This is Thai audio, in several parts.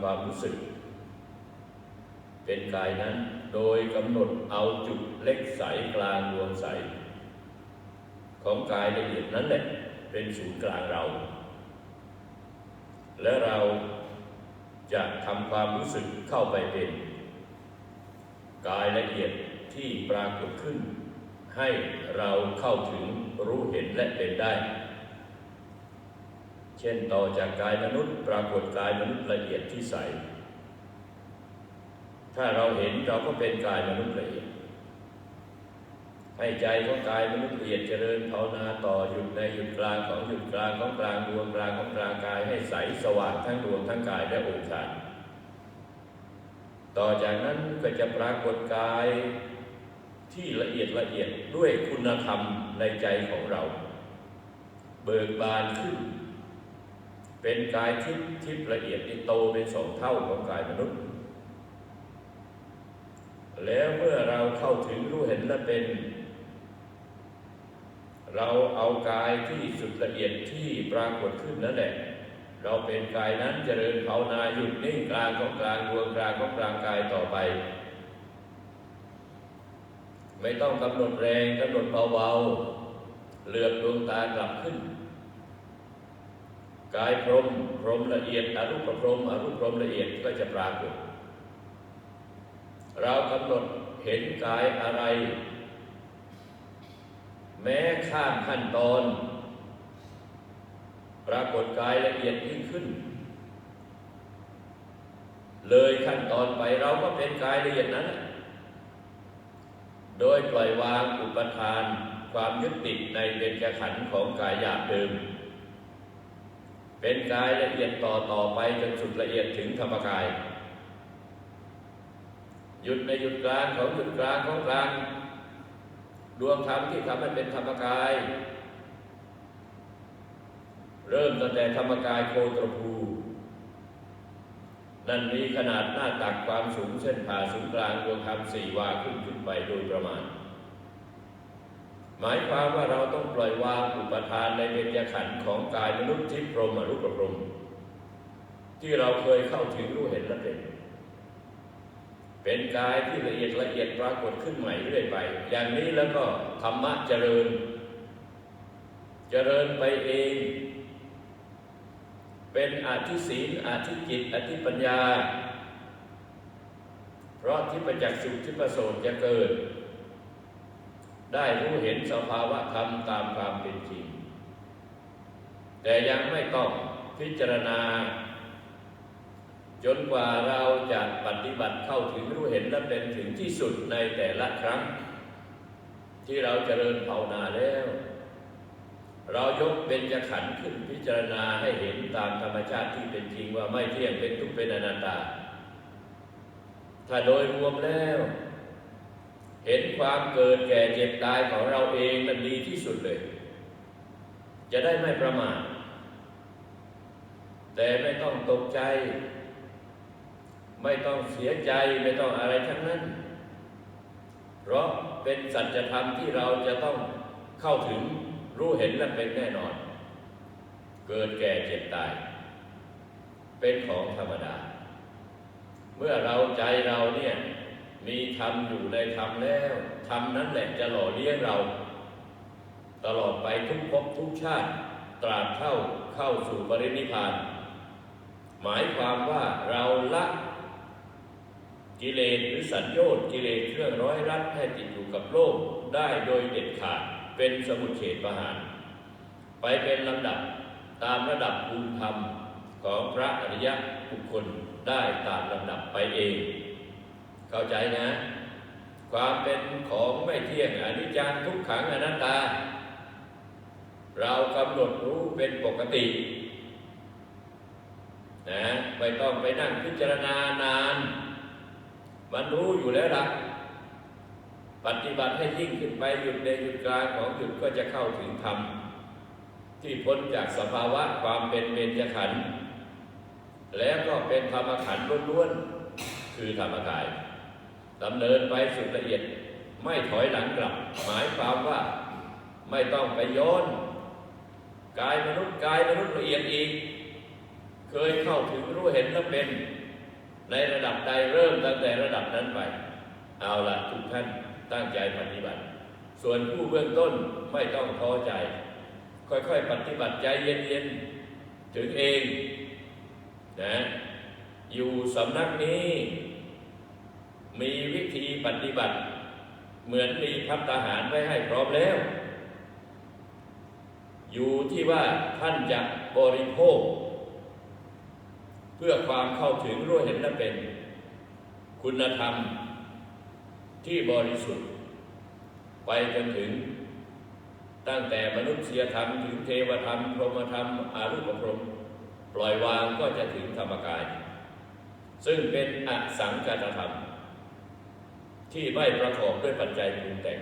ความรู้สึก เป็นกายนั้นโดยกำหนดเอาจุดเล็กใสกลางดวงใส ของกายละเอียดนั้นแหละเป็นศูนย์กลางเรา และเราจะทำความรู้สึกเข้าไปเป็น กายละเอียดที่ปรากฏขึ้น ให้เราเข้าถึงรู้เห็นและเป็นได้ เช่นต่อจากกายมนุษย์ ปรากฏกายมนุษย์ละเอียดที่ใส ถ้าเราเห็นเราก็เป็นกายมนุษย์ละเอียด ให้ใจของกายมนุษย์ละเอียดเจริญภาวนาต่อหยุดในหยุดกลางของหยุดกลางของกลางดวงกลางของกลางกายให้ใสสว่างทั้งดวงทั้งกายและองค์ฌานต่อจากนั้นก็จะปรากฏกายที่ละเอียดละเอียดด้วยคุณธรรมในใจของเรา เบิกบานขึ้น เป็นกายทิพย์ทิพย์ละเอียดที่โตเป็นสองเท่าของกายมนุษย์ แล้วเมื่อเราเข้าถึงรู้เห็นและเป็น เราเอากายที่สุดละเอียดที่ปรากฏขึ้นนั่นแหละ เราเป็นกายนั้นเจริญภาวนาหยุดนิ่งกลางของกลางดวงกลางของกลางกายต่อไป ไม่ต้องกำหนดแรงกำหนดเบาๆเหลือบดวงตากลับขึ้น กายพรมพรมละเอียดอรูปพรมอรูปพรมละเอียดก็จะปรากฏ เรากำหนดเห็นกายอะไร แม้ข้ามขั้นตอน ปรากฏกายละเอียดยิ่งขึ้น เลยขั้นตอนไปเราก็เป็นกายละเอียดนั้น โดยปล่อยวางอุปทานความยึดติดในเบญจขันธ์ของกายหยาบเดิม เป็นกายละเอียดต่อต่อไปจนสุดละเอียดถึงธรรมกาย หยุดในหยุดกลางของหยุดกลางของกลางดวงธรรมที่ทำให้เป็นธรรมกาย เริ่มตั้งแต่ธรรมกายโคตรภูนั่นมีขนาดหน้าตักความสูงเส้นผ่าศูนย์กลางดวงธรรมสี่วาขึ้นขึ้นไปโดยประมาณ หมายความว่าเราต้องปล่อยวางอุปทานในเบญจขันธ์ของกายมนุษย์ทิพย์พรหมอรูปพรหมที่เราเคยเข้าถึงรู้เห็นและเป็นเป็นกายที่ละเอียดละเอียดปรากฏขึ้นใหม่เรื่อยไป อย่างนี้แล้วก็ธรรมะเจริญ เจริญไปเอง เป็นอาธิศีลอาธิจิตอาธิปัญญา เพราะที่ประจักษ์สุขที่ประโสดจะเกิด ได้รู้เห็นสภาวะธรรมตามความเป็นจริง แต่ยังไม่ต้องพิจารณา จนกว่าเราจะปฏิบัติเข้าถึงรู้เห็นและเป็นถึงที่สุดในแต่ละครั้ง ที่เราเจริญภาวนาแล้ว เรายกเป็นจะขันธ์ขึ้นพิจารณาให้เห็นตามธรรมชาติที่เป็นจริงว่าไม่เที่ยงเป็นทุกเป็นอนัตตา ถ้าโดยรวมแล้ว เห็นความเกิดแก่เจ็บตายของเราเองมันดีที่สุดเลย จะได้ไม่ประมาทแต่ไม่ต้องตกใจ ไม่ต้องเสียใจไม่ต้องอะไรทั้งนั้น เพราะเป็นสัจธรรมที่เราจะต้องเข้าถึงรู้เห็นและเป็นแน่นอน เกิดแก่เจ็บตาย เป็นของธรรมดา เมื่อเราใจเราเนี่ย มีธรรมอยู่ในธรรมแล้วธรรมนั้นแหละจะหล่อเลี้ยงเรา ตลอดไปทุกภพทุกชาติ ตราบเท่าเข้าสู่ปรินิพาน หมายความว่าเราละกิเลสหรือสัญญากิเลสเครื่องร้อยรัดให้ติดอยู่กับโลกได้โดยเด็ดขาดเป็นสมุทเฉดประหาร ไปเป็นลำดับตามระดับภูมิธรรมของพระอริยะบุคคลได้ตามลำดับไปเอง เข้าใจนะ ความเป็นของไม่เที่ยงอนิจจังทุกขังอนัตตา เรากำหนดรู้เป็นปกตินะไม่ต้องไปนั่งพิจารณานาน มันรู้อยู่แล้วล่ะปฏิบัติให้ยิ่งขึ้นไปหยุดในหยุดกลางของหยุดก็จะเข้าถึงธรรมที่พ้นจากสภาวะความเป็นเบญจขันธ์แล้วก็เป็นธรรมขันธ์ล้วนๆคือธรรมกาย ดำเนินไปสุดละเอียดไม่ถอยหลังกลับ หมายความว่าไม่ต้องไปย้อนกายมนุษย์กายมนุษย์ละเอียดอีก เคยเข้าถึงรู้เห็นแล้วเป็น ในระดับใดเริ่มตั้งแต่ระดับนั้นไป เอาละทุกท่านตั้งใจปฏิบัติ ส่วนผู้เบื้องต้นไม่ต้องท้อใจ ค่อยๆ ปฏิบัติใจเย็นๆ ถึงเองนะอยู่สำนักนี้ มีวิธีปฏิบัติ เหมือนมีพัฒทหารไว้ให้พร้อมแล้ว อยู่ที่ว่าท่านจะบริโภค เพื่อความเข้าถึงรู้เห็นและเป็น คุณธรรมที่บริสุทธิ์ ไปจนถึงตั้งแต่มนุษยธรรมถึงเทวธรรมพรหมธรรมอารูปพรหมปล่อยวางก็จะถึงธรรมกาย ซึ่งเป็นอสังกัตธรรม ที่ไม่ประกอบด้วยปัจจัยปรุงแต่ง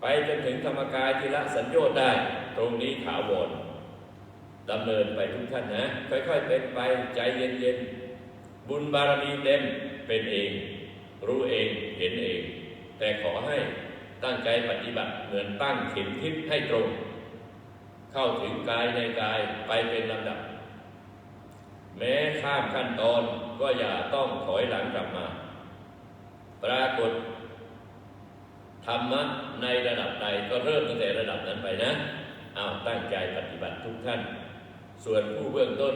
ไปจนถึงธรรมกายที่ละสัญญาได้ ตรงนี้ถาวรดำเนินไปทุกท่านนะ ค่อยๆเป็นไปใจเย็นๆ บุญบารมีเต็มเป็นเอง รู้เองเห็นเอง แต่ขอให้ตั้งใจปฏิบัติเหมือนตั้งเข็มทิศให้ตรง เข้าถึงกายในกายไปเป็นลำดับ แม้ข้ามขั้นตอนก็อย่าต้องถอยหลังกลับมา ปรากฏธรรมะในระดับใดก็เริ่มตั้งแต่ระดับนั้นไปนะเอาตั้งใจปฏิบัติทุกท่าน ส่วนผู้เบื้องต้น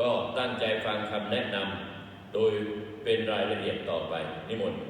ก็ตั้งใจฟังคำแนะนำโดยเป็นรายละเอียดต่อไปนิมนต์